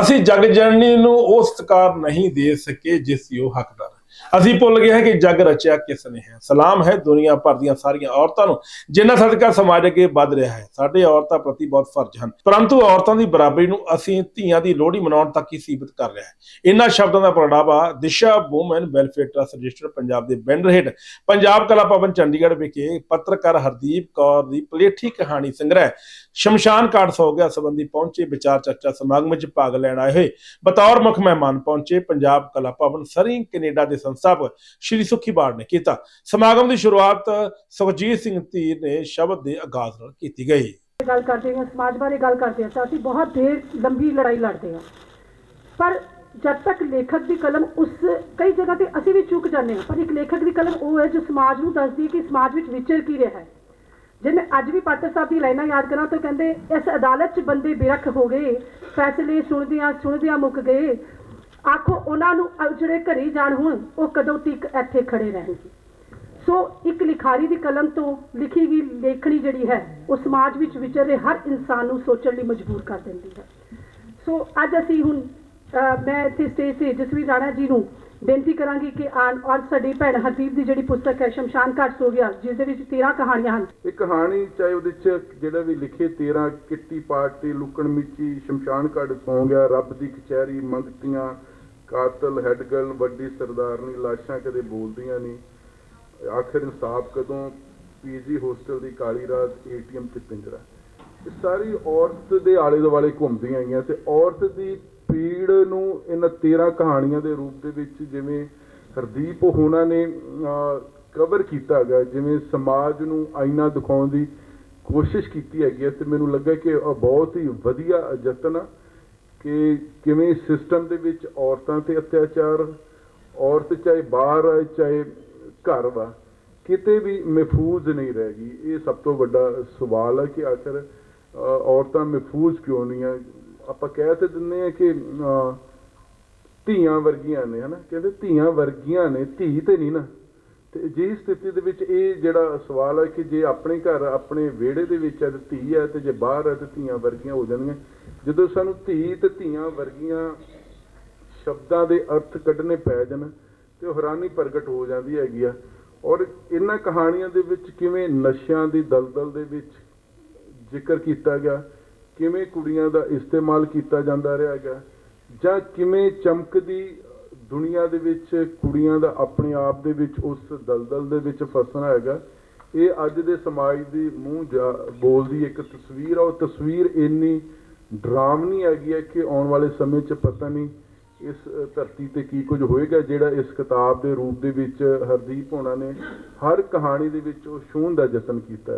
ਅਸੀਂ ਜਗ ਜਨਨੀ ਨੂੰ ਉਹ ਸਤਿਕਾਰ ਨਹੀਂ ਦੇ ਸਕੇ ਜਿਸ ਦੀ ਉਹ ਹੱਕਦਾਰ ਅਸੀਂ ਭੁੱਲ ਗਏ ਹਾਂ ਕਿ ਜਗ ਰਚਿਆ ਕਿਸ ਨੇ ਹੈ। ਸਲਾਮ ਹੈ ਦੁਨੀਆ ਭਰ ਦੀਆਂ ਸਾਰੀਆਂ ਔਰਤਾਂ ਨੂੰ ਜਿਨ੍ਹਾਂ ਸਦਕਾ ਸਮਾਜ ਅੱਗੇ ਵੱਧ ਰਿਹਾ ਹੈ। ਸਾਡੇ ਔਰਤਾਂ ਪ੍ਰਤੀ ਬਹੁਤ ਫਰਜ਼ ਹਨ। ਪਰੰਤੂ ਔਰਤਾਂ ਦੀ ਬਰਾਬਰੀ ਨੂੰ ਅਸੀਂ ਧੀਆਂ ਦੀ ਲੋਹੜੀ ਮਨਾਉਣ ਤੱਕ ਹੀ ਸੀਮਿਤ ਕਰ ਰਿਹਾ ਹੈ। ਇਹਨਾਂ ਸ਼ਬਦਾਂ ਦਾ ਪ੍ਰਗਟਾਵਾ Disha woman welfare trust register Punjab ਦੇ ਬੈਨਰ ਹੇਠ ਪੰਜਾਬ ਕਲਾ ਭਵਨ ਚੰਡੀਗੜ੍ਹ ਵਿਖੇ ਪੱਤਰਕਾਰ ਹਰਦੀਪ ਕੌਰ ਦੀ ਪਲੇਠੀ ਕਹਾਣੀ ਸੰਗ੍ਰਹਿ ਸ਼ਮਸ਼ਾਨ ਘਾਟ ਸੋ ਗਿਆ ਸੰਬੰਧੀ ਪਹੁੰਚੇ ਵਿਚਾਰ ਚਰਚਾ ਸਮਾਗਮ ਵਿੱਚ ਭਾਗ ਲੈਣ ਆਏ ਹੋਏ ਬਤੌਰ ਮੁੱਖ ਮਹਿਮਾਨ ਪਹੁੰਚੇ ਪੰਜਾਬ ਕਲਾ ਭਵਨ ਸਰੀ ਕੈਨੇਡਾ ਦੇ ਸੰਸਥਾਪਕ ਸ਼੍ਰੀ ਸੁਖੀ ਬਾੜ ਨੇ ਕੀਤਾ। ਸਮਾਗਮ ਦੀ ਸ਼ੁਰੂਆਤ ਸੁਖਜੀਤ ਸਿੰਘ ਧੀਰ ਨੇ ਸ਼ਬਦ ਦੇ ਆਗਾਜ਼ ਨਾਲ ਕੀਤੀ ਗਈ। ਗੱਲ ਕਰਦੇ ਹਾਂ, ਸਮਾਜ ਬਾਰੇ ਗੱਲ ਕਰਦੇ ਹਾਂ ਤਾਂ ਅਸੀਂ ਬਹੁਤ ਦੇਰ ਲੰਬੀ ਲੜਾਈ ਲੜਦੇ ਹਾਂ। ਪਰ ਜਦ ਤੱਕ ਲੇਖਕ ਦੀ ਕਲਮ ਉਸ ਕਈ ਜਗ੍ਹਾ ਤੇ ਅਸੀਂ ਵੀ ਚੁੱਕ ਜਾਂਦੇ ਹਾਂ, ਪਰ ਇੱਕ ਲੇਖਕ ਦੀ ਕਲਮ ਉਹ ਹੈ ਜੋ ਸਮਾਜ ਨੂੰ ਦੱਸਦੀ ਹੈ ਕਿ ਸਮਾਜ ਵਿੱਚ ਵਿਚਰ ਕੀ ਰਿਹਾ ਹੈ। ਜੇ ਮੈਂ ਅੱਜ ਵੀ ਪਾਤਰ ਸਾਹਿਬ ਦੀ ਲਾਈਨਾਂ ਯਾਦ ਕਰਾਂ ਤਾਂ ਕਹਿੰਦੇ, ਇਸ ਅਦਾਲਤ 'ਚ ਬੰਦੇ ਬਿਰਖ ਹੋ ਗਏ, ਫੈਸਲੇ ਸੁਣਦਿਆਂ ਸੁਣਦਿਆਂ ਮੁੱਕ ਗਏ ਆਖੋ, ਉਹਨਾਂ ਨੂੰ ਜਿਹੜੇ ਘਰੇ ਜਾਣ ਹੁਣ, ਉਹ ਕਦੋਂ ਤੱਕ ਇੱਥੇ ਖੜੇ ਰਹਿਣਗੇ। ਸੋ ਇੱਕ ਲਿਖਾਰੀ ਦੀ ਕਲਮ ਤੋਂ ਲਿਖੀ ਗਈ ਲੇਖਣੀ ਜਿਹੜੀ ਹੈ, ਉਹ ਸਮਾਜ ਵਿੱਚ ਵਿਚਰ ਰਹੇ ਹਰ ਇਨਸਾਨ ਨੂੰ ਸੋਚਣ ਲਈ ਮਜਬੂਰ ਕਰ ਦਿੰਦੀ ਹੈ। ਸੋ ਅੱਜ ਅਸੀਂ ਹੁਣ ਮੈਂ ਇੱਥੇ ਸਟੇਜ ਤੇ ਜਸਵੀਰ ਰਾਣਾ ਜੀ ਨੂੰ ਬੇਨਤੀ ਕਰਾਂਗੀ ਕਿ ਆਣ ਔਰ ਸਾਡੀ ਭੈਣ ਹਰਦੀਪ ਦੀ ਜਿਹੜੀ ਪੁਸਤਕ ਹੈ, ਸ਼ਮਸ਼ਾਨ ਘਾਟ ਸੋ ਗਿਆ, ਜਿਸ ਦੇ ਵਿੱਚ 13 ਕਹਾਣੀਆਂ ਹਨ। ਇਹ ਕਹਾਣੀ ਚਾਹੇ ਉਹਦੇ ਚ ਜਿਹੜਾ ਵੀ ਲਿਖੇ 13 ਕਿੱਟੀ ਪਾਰਟੀ ਲੁਕਣ ਮਿੱਚੀ ਸ਼ਮਸ਼ਾਨ ਘਾਟ ਸੌਂ ਗਿਆ, ਰੱਬ ਦੀ ਕਚਹਿਰੀ ਮੰਗਤੀਆਂ ਕਾਤਲ ਹੈਡਗਲ ਵੱਡੀ ਸਰਦਾਰਨੀ, ਲਾਸ਼ਾਂ ਕਦੇ ਬੋਲਦੀਆਂ ਨਹੀਂ। ਆਖਿਰ ਇਨਸਾਫ ਕਦੋਂ? ਪੀਜੀ ਹੋਸਟਲ ਦੀ ਕਾਲੀ ਰਾਤ, ਏਟੀਐਮ ਤੇ ਪਿੰਜਰਾ। ਇਹ ਸਾਰੀ ਔਰਤ ਦੇ ਆਲੇ ਦੁਆਲੇ ਘੁੰਮਦੀਆਂ ਆਈਆਂ ਤੇ ਔਰਤ ਦੀ ਪੀੜ ਨੂੰ ਇਹਨਾਂ 13 ਕਹਾਣੀਆਂ ਦੇ ਰੂਪ ਦੇ ਵਿੱਚ ਜਿਵੇਂ ਹਰਦੀਪ ਹੋਣਾ ਨੇ ਕਵਰ ਕੀਤਾ ਗਿਆ ਜਿਵੇਂ ਸਮਾਜ ਨੂੰ ਆਈਨਾ ਦਿਖਾਉਣ ਦੀ ਕੋਸ਼ਿਸ਼ ਕੀਤੀ ਹੈਗੀ ਹੈ ਤੇ ਮੈਨੂੰ ਲੱਗਾ ਕਿ ਬਹੁਤ ਹੀ ਵਧੀਆ ਯਤਨ ਆ। ਕਿ ਕਿਵੇਂ ਸਿਸਟਮ ਦੇ ਵਿੱਚ ਔਰਤਾਂ ਤੇ ਅਤਿਆਚਾਰ, ਔਰਤ ਚਾਹੇ ਬਾਹਰ ਆ ਚਾਹੇ ਘਰ ਵਾ, ਕਿਤੇ ਵੀ ਮਹਿਫੂਜ਼ ਨਹੀਂ ਰਹਿ ਗਈ। ਇਹ ਸਭ ਤੋਂ ਵੱਡਾ ਸਵਾਲ ਹੈ ਕਿ ਆਖਰ ਔਰਤਾਂ ਮਹਿਫੂਜ਼ ਕਿਉਂ ਨਹੀਂ ਆ? ਆਪਾਂ ਕਹਿ ਤੇ ਦਿੰਦੇ ਆ ਕਿ ਧੀਆਂ ਵਰਗੀਆਂ ਨੇ, ਹਨਾ? ਕਹਿੰਦੇ ਧੀਆਂ ਵਰਗੀਆਂ ਨੇ, ਧੀ ਤੇ ਨਹੀਂ ਨਾ। ਤੇ ਜੇ ਸਥਿਤੀ ਦੇ ਵਿੱਚ ਇਹ ਜਿਹੜਾ ਸਵਾਲ ਹੈ ਕਿ ਜੇ ਆਪਣੇ ਘਰ, ਆਪਣੇ ਵਿਹੜੇ ਦੇ ਵਿੱਚ ਹੈ ਤੇ ਧੀ ਹੈ ਤੇ ਜੇ ਬਾਹਰ ਹੈ ਤੇ ਧੀਆਂ ਵਰਗੀਆਂ ਹੋ ਜਾਣਗੀਆਂ ਜਦੋਂ ਸਾਨੂੰ ਧੀ ਤੇ ਧੀਆਂ ਵਰਗੀਆਂ ਸ਼ਬਦਾਂ ਦੇ ਅਰਥ ਕੱਢਣੇ ਪੈ ਜਾਣ ਤੇ ਉਹ ਹੈਰਾਨੀ ਪ੍ਰਗਟ ਹੋ ਜਾਂਦੀ ਹੈਗੀ ਆ। ਔਰ ਇਹਨਾਂ ਕਹਾਣੀਆਂ ਦੇ ਵਿੱਚ ਕਿਵੇਂ ਨਸ਼ਿਆਂ ਦੀ ਦਲਦਲ ਦੇ ਵਿੱਚ ਜ਼ਿਕਰ ਕੀਤਾ ਗਿਆ, ਕਿਵੇਂ ਕੁੜੀਆਂ ਦਾ ਇਸਤੇਮਾਲ ਕੀਤਾ ਜਾਂਦਾ ਰਿਹਾ ਹੈਗਾ, ਜਾਂ ਕਿਵੇਂ ਚਮਕਦੀ ਦੁਨੀਆ ਦੇ ਵਿੱਚ ਕੁੜੀਆਂ ਦਾ ਆਪਣੇ ਆਪ ਦੇ ਵਿੱਚ ਉਸ ਦਲਦਲ ਦੇ ਵਿੱਚ ਫਸਣਾ ਹੈਗਾ, ਇਹ ਅੱਜ ਦੇ ਸਮਾਜ ਦੀ ਮੂੰਹ ਜਾ- ਬੋਲਦੀ ਇੱਕ ਤਸਵੀਰ ਆ। ਉਹ ਤਸਵੀਰ ਇੰਨੀ ਡਰਾਵਨੀ ਹੈਗੀ ਹੈ ਕਿ ਆਉਣ ਵਾਲੇ ਸਮੇਂ 'ਚ ਪਤਾ ਨਹੀਂ ਇਸ ਧਰਤੀ ਤੇ ਕੀ ਕੁਝ ਹੋਏਗਾ, ਜਿਹੜਾ ਇਸ ਕਿਤਾਬ ਦੇ ਰੂਪ ਦੇ ਵਿੱਚ ਹਰਦੀਪ ਹੋਣਾ ਨੇ ਹਰ ਕਹਾਣੀ ਦੇ ਵਿੱਚ ਉਹ ਛੂਹਣ ਦਾ ਯਤਨ ਕੀਤਾ